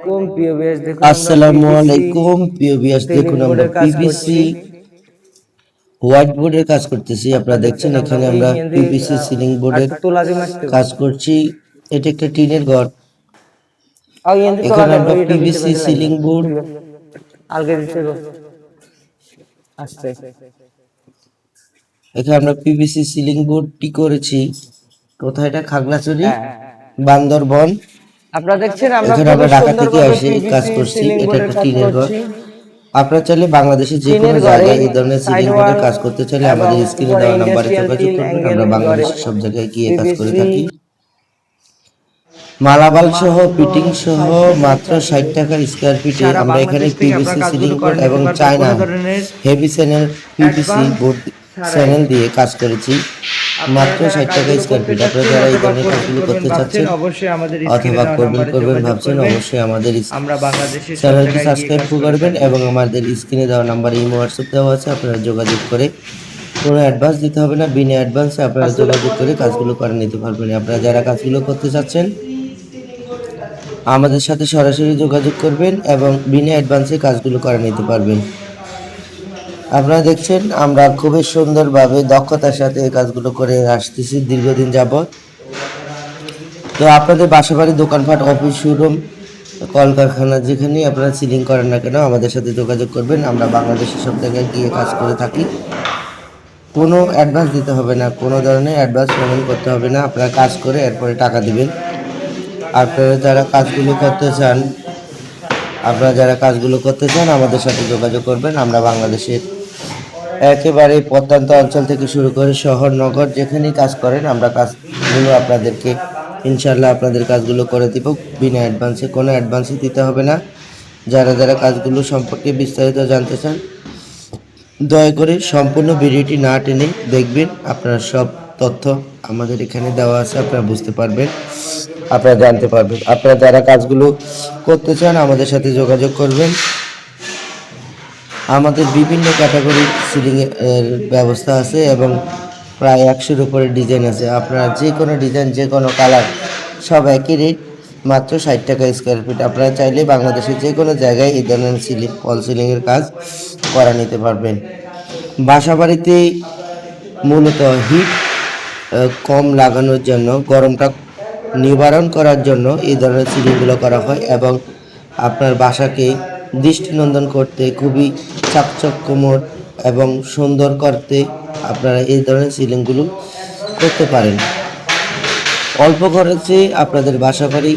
আলাইকুম প্রিয় ভিউয়ার্স দেখুন আসসালামু আলাইকুম। প্রিয় ভিউয়ার্স দেখুন আমরা পিভিসি হোয়াইট বোর্ডের কাজ করতেছি। আপনারা দেখছেন এখানে আমরা পিভিসি সিলিং বোর্ডের কাজ করছি। এটা একটা টিনের ঘর। এখানে আমরা পিভিসি সিলিং বোর্ড আলগে দিতে গো আস্তে এখানে আমরা পিভিসি সিলিং বোর্ডটি করেছি। কোথায় এটা? খাগড়াছড়ি? হ্যাঁ, বান্দরবন। আপনারা দেখছেন আমরা আমরা ঢাকা থেকে আসি কাজ করছি এটা একটা টিনের ঘর। আপনারা চাইলে বাংলাদেশে যে কোনো জায়গায় এই ধরনের সিলিং wall কাজ করতে চাইলে আমাদের স্ক্রিনে দেওয়া নাম্বারে যোগাযোগ করবেন আমরা বাংলাদেশের সব জায়গায় গিয়ে কাজ করে থাকি। মালাবাল সহ পিটিং সহ মাত্র ষাট টাকা স্কোয়ার ফিটে আমরা এখানে পিভিসি সিলিং কাজগুলো এবং China heavy channel PVC board channel দিয়ে কাজ করেছি। মাত্র ষাট টাকা স্কোয়ার ফিট আপনারা যারা এই ধরনের কাজগুলো করতে চাচ্ছেন অথবা করবেন করবেন ভাবছেন অবশ্যই আমাদের চ্যানেলটি সাবস্ক্রাইব করবেন এবং আমাদের স্ক্রিনে দেওয়া নাম্বার ইমো হোয়াটসঅ্যাপ দেওয়া আছে আপনারা যোগাযোগ করে কোনো অ্যাডভান্স দিতে হবে না বিনা অ্যাডভান্সে আপনারা যোগাযোগ করে কাজগুলো করে নিতে পারবেন। আপনারা যারা কাজগুলো করতে চাচ্ছেন আমাদের সাথে সরাসরি যোগাযোগ করবেন এবং বিনা অ্যাডভান্সে কাজগুলো করে নিতে পারবেন। আপনারা দেখছেন, আমরা খুবই সুন্দরভাবে দক্ষতার সাথে এই কাজগুলো করে আসতেছি দীর্ঘদিন যাবত তো আপনাদের বাসা বাড়ি, দোকানপাট অফিস শোরুম কলকারখানা, যেখানেই আপনারা সিলিং করেন না কেন, আমাদের সাথে যোগাযোগ করবেন। আমরা বাংলাদেশের সব জায়গায় গিয়ে কাজ করে থাকি। কোনো অ্যাডভান্স দিতে হবে না, কোনো ধরনের অ্যাডভান্স পেমেন্ট করতে হবে না। আপনারা কাজ করে এরপরে টাকা দেবেন। আপনারা যারা কাজগুলো করতে চান, আপনারা যারা কাজগুলো করতে চান, আমাদের সাথে যোগাযোগ করবেন। আমরা বাংলাদেশের একেবারে প্রত্যন্ত অঞ্চল থেকে শুরু করে শহর, নগর, যেখানেই কাজ করেন, আমরা কাজগুলো আপনাদেরকে ইনশাল্লাহ আপনাদের কাজগুলো করে দিব। বিনা অ্যাডভান্সে কোনো অ্যাডভান্সই দিতে হবে না। যারা যারা কাজগুলো সম্পর্কে বিস্তারিত জানতে চান, দয়া করে সম্পূর্ণ ভিডিওটি না টেনে দেখবেন। আপনারা সব তথ্য আমাদের এখানে দেওয়া আছে, আপনারা বুঝতে পারবেন, আপনারা জানতে পারবেন। আপনারা যারা কাজগুলো করতে চান, আমাদের সাথে যোগাযোগ করবেন। আমাদের বিভিন্ন ক্যাটাগরি সিলিং এর ব্যবস্থা আছে এবং প্রায় একশোর উপরে ডিজাইন আছে। আপনারা যে কোনো ডিজাইন যে কোনো কালার সব একই রেট মাত্র ষাট টাকা স্কোয়ার ফিট আপনারা চাইলে বাংলাদেশের যে কোনো জায়গায় এই ধরনের সিলিং ফল সিলিংয়ের কাজ করা নিতে পারবেন। বাসা বাড়িতে মূলত হিট কম লাগানোর জন্য, গরমটা নিবারণ করার জন্য এই ধরনের সিলিংগুলো করা হয় এবং আপনার বাসাকে দৃষ্টিনন্দন করতে খুবই চাকচক্যময় এবং সুন্দর করতে আপনারা এই ধরনের সিলিংগুলো করতে পারেন। অল্প খরচে আপনাদের বাসা বাড়ি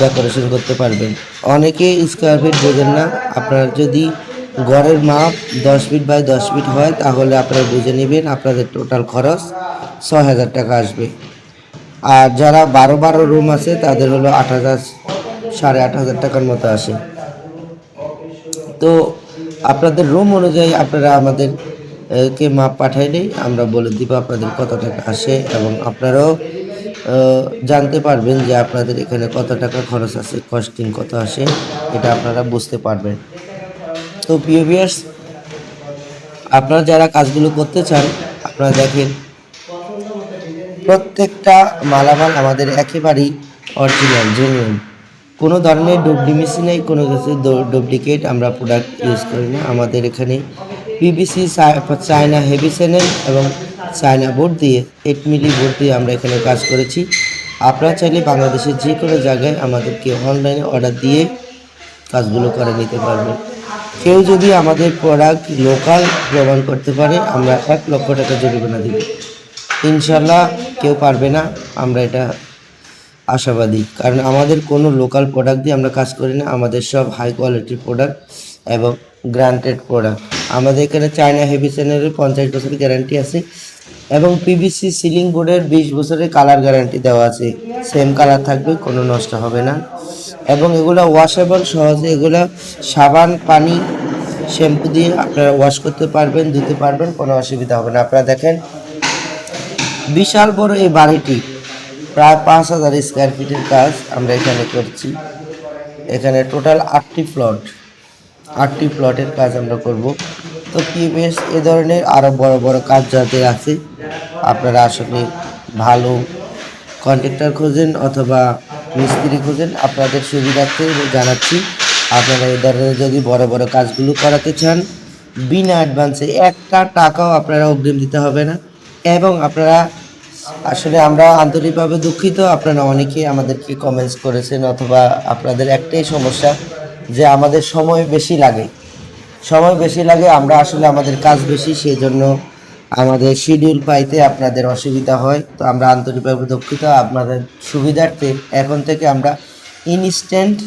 ডেকোরেশন করতে পারবেন। অনেকে স্কোয়ার ফিট বোঝেন না, আপনার যদি ঘরের মাপ দশ ফিট বাই দশ ফিট হয়, তাহলে আপনারা বুঝে নেবেন আপনাদের টোটাল খরচ ছয় হাজার টাকা আসবে। আর যারা বারো বারো রুম আছে, তাদের হলো আট হাজার, সাড়ে আট হাজার টাকার মতো আসে। তো আপনাদের রুম অনুযায়ী আপনারা আমাদের কে মাপ পাঠাইলেই আমরা বলে দিব আপনাদের কত টাকা আসে এবং আপনারাও জানতে পারবেন যে আপনাদের এখানে কত টাকা খরচ আছে কস্টিং কত আসে, এটা আপনারা বুঝতে পারবেন। তো প্রিয় ভিউয়ার্স আপনারা যারা কাজগুলো করতে চান, আপনারা দেখেন, প্রত্যেকটা মালামাল আমাদের একেবারেই অরিজিনাল জেনুইন কোনো ধরনের ডুপ্লিমেসি নেই, কোনো কিছু ডুপ্লিকেট আমরা প্রোডাক্ট ইউজ করি না। আমাদের এখানে পিবিসি চায়না হেভি চ্যানেল এবং চায়না বোর্ড দিয়ে এইট মিলি বোর্ড দিয়ে আমরা এখানে কাজ করেছি। আপনারা চাইলে বাংলাদেশের যে কোনো জায়গায় আমাদেরকে অনলাইনে অর্ডার দিয়ে কাজগুলো করে নিতে পারবেন। কেউ যদি আমাদের প্রোডাক্ট লোকাল প্রমাণ করতে পারে, আমরা এক লক্ষ টাকা জরিমানা দিব। ইনশাল্লাহ কেউ পারবে না, আমরা এটা আশাবাদী। কারণ আমাদের কোনো লোকাল প্রোডাক্ট দিয়ে আমরা কাজ করি না, আমাদের সব হাই কোয়ালিটির প্রোডাক্ট এবং গ্রান্টেড প্রোডাক্ট আমাদের এখানে চায়না হেভি চ্যানেলের পঞ্চাশ বছরের গ্যারান্টি আছে এবং পিভিসি সিলিং বোর্ডের বিশ বছরের কালার গ্যারান্টি দেওয়া আছে। সেম কালার থাকবে, কোনো নষ্ট হবে না। এবং এগুলো ওয়াশেবল সহজে এগুলো সাবান, পানি শ্যাম্পু দিয়ে আপনারা ওয়াশ করতে পারবেন, ধুতে পারবেন, কোনো অসুবিধা হবে না। আপনারা দেখেন, বিশাল বড় এই বাড়িটি। প্রায় পাঁচ হাজার স্কোয়ার ফিটের কাজ আমরা এখানে করছি। এখানে টোটাল আটটি প্লট আটটি প্লটের কাজ আমরা করব। তো পিএমএস এ ধরনের আরও বড় বড় কাজ যাদের আছে। আপনারা আসলে ভালো কন্ট্রাক্টর খোঁজেন অথবা মিস্ত্রি খোঁজেন। আপনাদের সুবিধার্থে জানাচ্ছি, আপনারা এ ধরনের যদি বড় বড় কাজগুলো করাতে চান, বিনা অ্যাডভান্সে একটা টাকাও আপনারা অগ্রিম দিতে হবে না। এবং আপনারা আসলে আমরা আন্তরিকভাবে দুঃখিত। আপনারা অনেকেই আমাদেরকে কমেন্টস করেছেন অথবা আপনাদের একটাই সমস্যা যে আমাদের সময় বেশি লাগে। সময় বেশি লাগে, আমরা আসলে আমাদের কাজ বেশি সেই জন্য আমাদের শিডিউল পাইতে আপনাদের অসুবিধা হয়। তো আমরা আন্তরিকভাবে দুঃখিত। আপনাদের সুবিধার্থে এখন থেকে আমরা ইনস্ট্যান্ট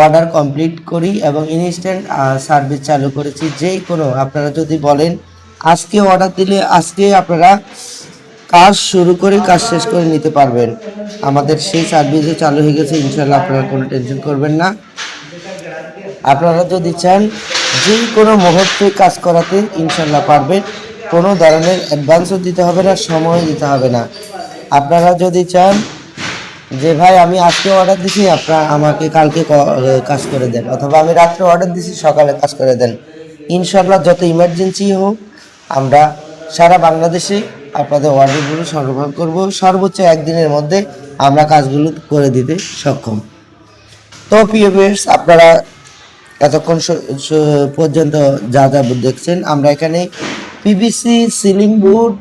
অর্ডার কমপ্লিট করি এবং ইনস্ট্যান্ট সার্ভিস চালু করেছি। যেই কোনো আপনারা যদি বলেন, আজকে অর্ডার দিলে আজকে আপনারা কাজ শুরু করে কাজ শেষ করে নিতে পারবেন। আমাদের সেই সার্ভিসও চালু হয়ে গেছে ইনশাল্লাহ আপনারা কোনো টেনশন করবেন না। আপনারা যদি চান, যে কোনো মুহূর্তে কাজ করাতে ইনশাল্লাহ পারবেন। কোনো ধরনের অ্যাডভান্সও দিতে হবে না সময় দিতে হবে না। আপনারা যদি চান যে, ভাই, আমি আজকে অর্ডার দিছি, আপনারা আমাকে কালকে কাজ করে দেন। অথবা, আমি রাত্রে অর্ডার দিছি, সকালে কাজ করে দেন। ইনশাল্লাহ যত ইমার্জেন্সি হোক, আমরা সারা বাংলাদেশে আপনাদের অর্ডারগুলো সরবরাহ করব। সর্বোচ্চ একদিনের মধ্যে আমরা কাজগুলো করে দিতে সক্ষম। তো ভিউয়ার্স আপনারা এতক্ষণ পর্যন্ত যা যা দেখছেন, আমরা এখানে পিভিসি সিলিং বোর্ড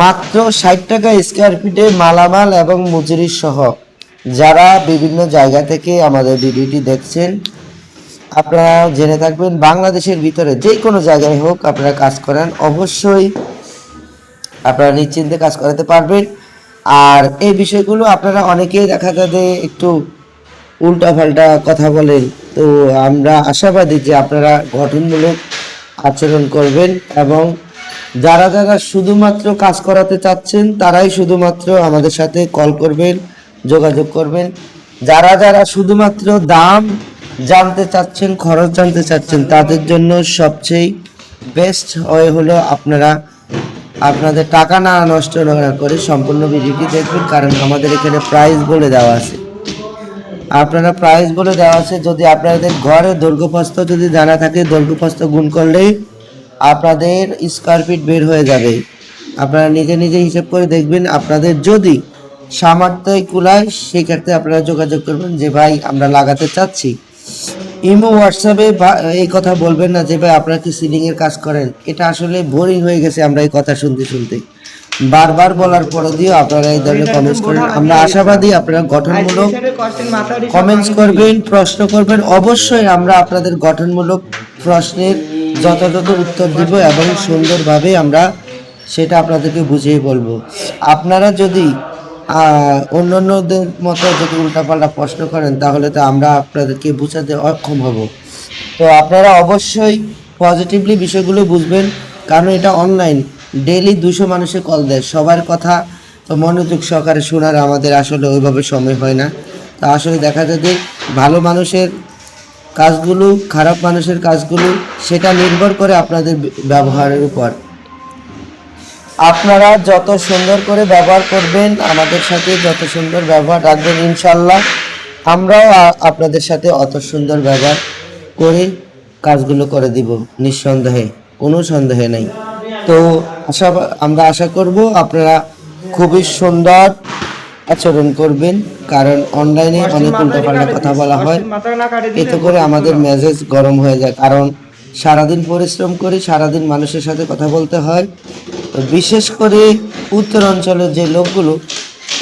মাত্র ষাট টাকা স্কোয়ার ফিটে মালামাল এবং মজুরি সহ যারা বিভিন্ন জায়গা থেকে আমাদের ভিডিওটি দেখছেন, আপনারা জেনে থাকবেন বাংলাদেশের ভিতরে যে কোনো জায়গায় হোক আপনারা কাজ করেন, অবশ্যই আপনারা নিশ্চিন্তে কাজ করাতে পারবেন। আর এই বিষয়গুলো আপনারা অনেকেই দেখা যায় যে একটু উল্টাপাল্টা কথা বলেন। তো আমরা আশাবাদী যে আপনারা গঠনমূলক আচরণ করবেন এবং যারা যারা শুধুমাত্র কাজ করাতে চাচ্ছেন, তারাই শুধুমাত্র আমাদের সাথে কল করবেন, যোগাযোগ করবেন। যারা যারা শুধুমাত্র দাম জানতে চাচ্ছেন, খরচ জানতে চাচ্ছেন, তাদের জন্য সবচেয়ে বেস্ট ওয়ে হলো আপনারা আপনাদের টাকা না নষ্ট না করে সম্পূর্ণ ভিডিওটি দেখবেন, কারণ আমাদের এখানে প্রাইস বলে দেওয়া আছে। আপনারা প্রাইস বলে দেওয়া আছে, যদি আপনাদের ঘরে দৈর্ঘ্যপ্রস্থ যদি জানা থাকে দৈর্ঘ্যপ্রস্থ গুণ করলেই আপনাদের স্কোয়ার ফিট বের হয়ে যাবে। আপনারা নিজে নিজে হিসাব করে দেখবেন, আপনাদের যদি সামর্থ্যই কুলায়, সেক্ষেত্রে আপনারা যোগাযোগ করবেন যে, ভাই, আমরা লাগাতে চাচ্ছি। ইমো হোয়াটসঅ্যাপে এই কথা বলবেন না যে ভাই আপনারা কি সিলিং এর কাজ করেন? এটা আসলে বোরিং হয়ে গেছে আমরা এই কথা শুনতে শুনতে। বারবার বলার পরে দিয়েও আপনারা এই ধরনের কমেন্টস করেন। আমরা আশাবাদী আপনারা গঠনমূলক কমেন্টস করবেন প্রশ্ন করবেন। অবশ্যই আমরা আপনাদের গঠনমূলক প্রশ্নের যথাযথ উত্তর দিব এবং সুন্দরভাবে আমরা সেটা আপনাদেরকে বুঝিয়ে বলব। আপনারা যদি অন্যান্যদের মতো যদি উল্টাপাল্টা প্রশ্ন করেন, তাহলে তো আমরা আপনাদেরকে বোঝাতে অক্ষম হব। তো আপনারা অবশ্যই পজিটিভলি বিষয়গুলো বুঝবেন, কারণ এটা অনলাইন ডেলি দুশো মানুষের কল দেয়, সবার কথা তো মনোযোগ সহকারে শোনার আমাদের আসলে ওইভাবে সময় হয় না। তা আসলে দেখা যায় যে ভালো মানুষের কাজগুলো, খারাপ মানুষের কাজগুলো, সেটা নির্ভর করে আপনাদের ব্যবহারের উপর। আপনারা যত সুন্দর করে ব্যবহার করবেন আমাদের সাথে যত সুন্দর ব্যবহার রাখবেন ইনশাল্লাহ আমরাও আপনাদের সাথে অত সুন্দর ব্যবহার করে কাজগুলো করে দিব নিঃসন্দেহে কোনো সন্দেহে নেই। তো আশা আমরা আশা করব আপনারা খুবই সুন্দর আচরণ করবেন কারণ অনলাইনে অনেক উল্টাপাল্টা কথা বলা হয়। এতে করে আমাদের মেজাজ গরম হয়ে যায় কারণ সারাদিন পরিশ্রম করি সারাদিন মানুষের সাথে কথা বলতে হয়। তো বিশেষ করে উত্তর অঞ্চলের যে লোকগুলো,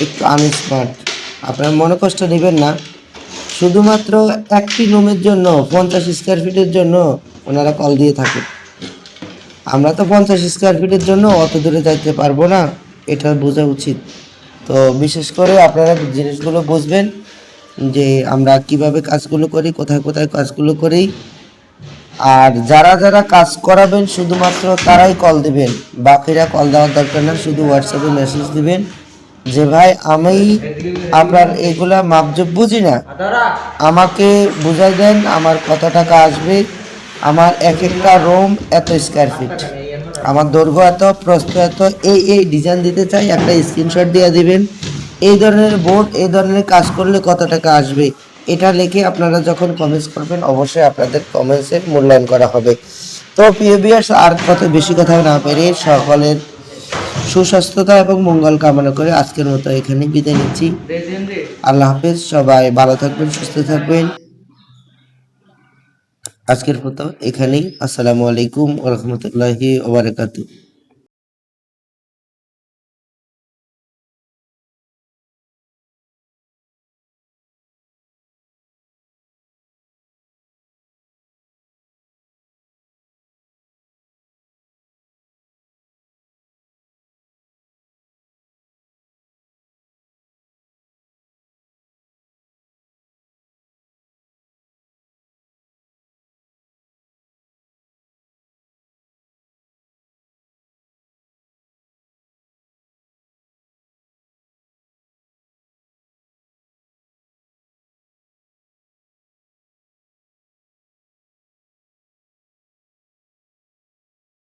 একটু আনস্মার্ট আপনার মনে কষ্ট নেবেন না। শুধুমাত্র একটি রুমের জন্য, পঞ্চাশ স্কোয়ার ফিটের জন্য ওনারা কল দিয়ে থাকে। আমরা তো পঞ্চাশ স্কোয়ার ফিটের জন্য অত দূরে যাইতে পারব না, এটা বোঝা উচিত। তো বিশেষ করে আপনারা জিনিসগুলো বুঝবেন যে আমরা কীভাবে কাজগুলো করি, কোথায় কোথায় কাজগুলো করি আর যারা যারা কাজ করাবেন, শুধুমাত্র তারাই কল দিবেন। বাকিরা কল দেওয়ার দরকার না শুধু হোয়াটসঅ্যাপে মেসেজ দিবেন যে, ভাই, আমি আপনার এগুলা মাপজোপ বুঝি না। আমাকে বুঝাই দেন, আমার কত টাকা আসবে। আমার এক একটা রুম এত স্কোয়ার ফিট আমার দৈর্ঘ্য এত, প্রস্থ এত, এই এই ডিজাইন দিতে চাই, একটা স্ক্রিনশট দিয়ে দিবেন। এই ধরনের বোর্ড এই ধরনের কাজ করলে কত টাকা আসবে? এটা লিখে আপনারা যখন কমেন্টস করবেন, অবশ্যই আপনাদের কমেন্টসের মূল্যায়ন করা হবে। তো প্রিয় বিয়ার্স আর কত বেশি কথা না পেরে সকলের সুস্বাস্থ্যতা এবং মঙ্গল কামনা করে আজকের মতো এখানে বিদায় নিচ্ছি। আল্লাহ হাফেজ, সবাই ভালো থাকবেন, সুস্থ থাকবেন। আজকের মতো এখানেই। আসসালামু আলাইকুম ওরহমতুল্লাহি ওবারাকাতু